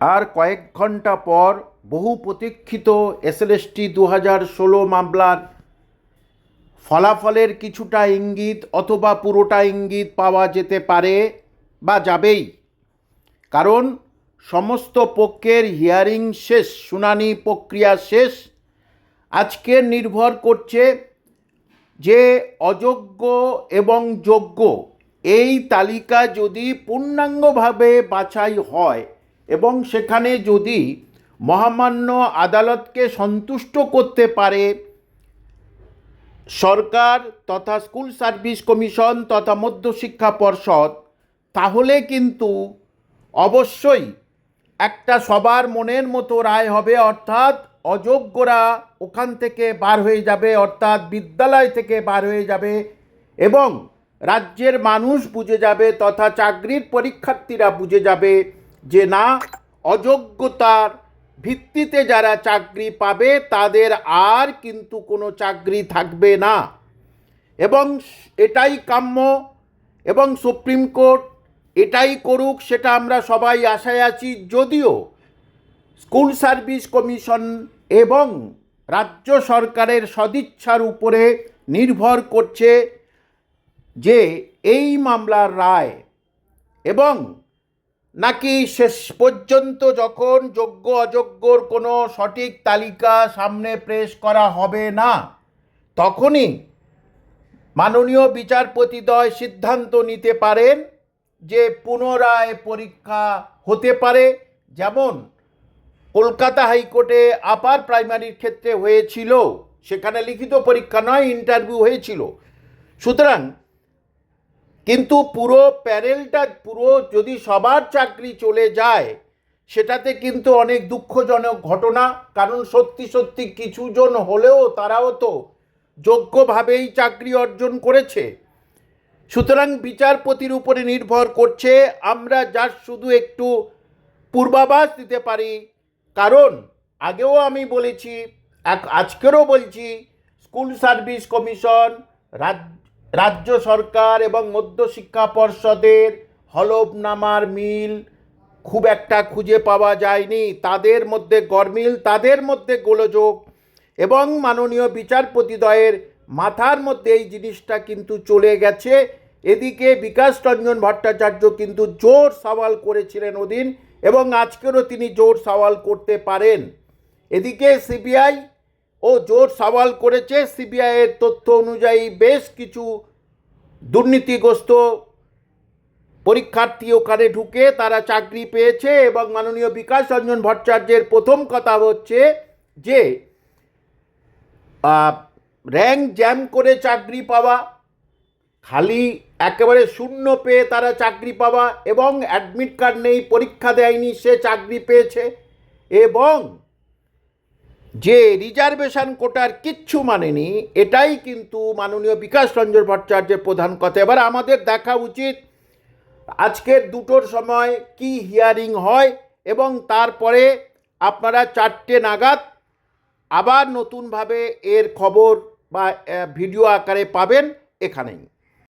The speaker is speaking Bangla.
আর কয়েক ঘণ্টা পর বহু প্রতীক্ষিত এসএলএসটি দু হাজার ষোলো মামলার ফলাফলের কিছুটা ইঙ্গিত অথবা পুরোটা ইঙ্গিত পাওয়া যেতে পারে বা যাবেই। কারণ সমস্ত পক্ষের হিয়ারিং শেষ, শুনানি প্রক্রিয়া শেষ। আজকে নির্ভর করছে যে অযোগ্য এবং যোগ্য এই তালিকা যদি পূর্ণাঙ্গভাবে বাছাই হয় এবং সেখানে যদি মহামান্য আদালতকে সন্তুষ্ট করতে পারে, সরকার তথা স্কুল সার্ভিস কমিশন তথা মধ্যশিক্ষা পর্ষদ, তাহলে কিন্তু অবশ্যই একটা সবার মনের মতো রায় হবে, অর্থাৎ অযোগ্যরা ওখান থেকে বার হয়ে যাবে, অর্থাৎ বিদ্যালয় থেকে বার হয়ে যাবে এবং রাজ্যের মানুষ বুঝে যাবে তথা চাকরির পরীক্ষার্থীরা বুঝে যাবে। যে না, অযোগ্যতার ভিত্তিতে যারা চাকরি পাবে, তাদের আর কিন্তু কোনো চাকরি থাকবে না। এবং এটাই কাম্য, এবং সুপ্রিম কোর্ট এটাই করুক, সেটা আমরা সবাই আশায় আছি। যদিও স্কুল সার্ভিস কমিশন এবং রাজ্য সরকারের সদিচ্ছার উপরে নির্ভর করছে যে এই মামলার রায় এবং নাকি শেষ পর্যন্ত যখন যোগ্য অযোগ্যর কোনো সঠিক তালিকা সামনে পেশ করা হবে না, তখনই মাননীয় বিচারপতিদ্বয় সিদ্ধান্ত নিতে পারেন যে পুনরায় পরীক্ষা হতে পারে। যেমন কলকাতা হাইকোর্টে আপার প্রাইমারির ক্ষেত্রে হয়েছিল, সেখানে লিখিত পরীক্ষা নয়, ইন্টারভিউ হয়েছিল। সুতরাং কিন্তু পুরো প্যারেলটা, পুরো যদি সবার চাকরি চলে যায়, সেটাতে কিন্তু অনেক দুঃখজনক ঘটনা। কারণ সত্যি সত্যি কিছুজন হলেও তারাও তো যোগ্যভাবেই চাকরি অর্জন করেছে। সুতরাং বিচারপতির উপরে নির্ভর করছে, আমরা যার শুধু একটু পূর্বাভাস দিতে পারি। কারণ আগেও আমি বলেছি আজকেরও বলছি, স্কুল সার্ভিস কমিশন রাজ- রাজ্য সরকার এবং মধ্যশিক্ষা পর্ষদের হলফনামার মিল খুব একটা খুঁজে পাওয়া যায়নি। তাদের মধ্যে গরমিল তাদের মধ্যে গোলযোগ এবং মাননীয় বিচারপতিদ্বয়ের মাথার মধ্যে এই জিনিসটা কিন্তু চলে গেছে। এদিকে বিকাশ রঞ্জন ভট্টাচার্য কিন্তু জোর সওয়াল করেছিলেন ওদিন এবং আজকেরও তিনি জোর সওয়াল করতে পারেন। এদিকে সিবিআই ও জোর সওয়াল করেছে সিবিআইয়ের তথ্য অনুযায়ী বেশ কিছু দুর্নীতিগ্রস্ত পরীক্ষার্থী ওখানে ঢুকে তারা চাকরি পেয়েছে এবং মাননীয় বিকাশ রঞ্জন ভট্টাচার্যের প্রথম কথা হচ্ছে যে র্যাঙ্ক জ্যাম করে চাকরি পাওয়া, খালি একেবারে শূন্য পেয়ে তারা চাকরি পাওয়া এবং অ্যাডমিট কার্ড নেই, পরীক্ষা দেয়নি, সে চাকরি পেয়েছে এবং যে রিজার্ভেশন কোটার কিচ্ছু মানেনি, এটাই কিন্তু মাননীয় বিকাশ রঞ্জন ভট্টাচার্যের প্রধান কথা। এবার আমাদের দেখা উচিত আজকের দুটোর সময় কি হিয়ারিং হয় এবং তারপরে আপনারা চারটে নাগাদ আবার নতুনভাবে এর খবর বা ভিডিও আকারে পাবেন এখানেই।